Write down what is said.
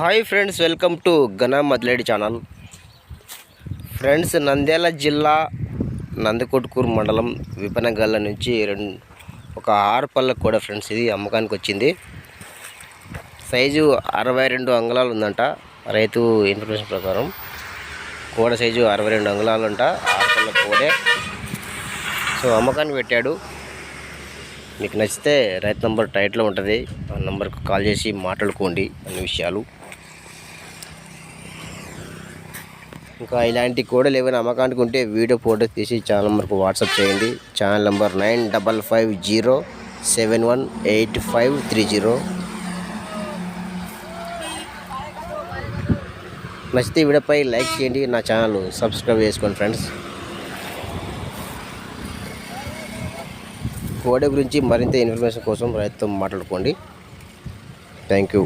Hi friends welcome to ఘన మద్లేడి channel. Friends Nandyal జిల్లా నందకొట్కూరు మండలం విపనగల్ల నుంచి రెండు ఒక ఆరు పళ్ళ కూడా ఫ్రెండ్స్ ఇది అమ్మకానికి వచ్చింది. సైజు అరవై రెండు అంగుళాలు ఉందంట రైతు ఇన్ఫర్మేషన్ ప్రకారం. కోడ సైజు అరవై రెండు అంగుళాలు అంట ఆరు పళ్ళ కోడే. సో అమ్మకానికి పెట్టాడు. మీకు నచ్చితే రైతు నంబర్ టైట్లో ఉంటుంది. ఆ నెంబర్కి కాల్ చేసి మాట్లాడుకోండి అన్ని విషయాలు. ఇంకా ఇలాంటి కోడలు ఏమైనా అమ్మకానికి ఉంటే వీడియో ఫోటో తీసి ఛానల్ నెంబర్కి వాట్సాప్ చేయండి. Channel number nine double five zero seven one eight five three zero నచ్చితే వీడియోపై లైక్ చేయండి నా ఛానల్ సబ్స్క్రైబ్ చేసుకోండి ఫ్రెండ్స్. కోడ గురించి మరింత ఇన్ఫర్మేషన్ కోసం రైతుతో మాట్లాడుకోండి. Thank you.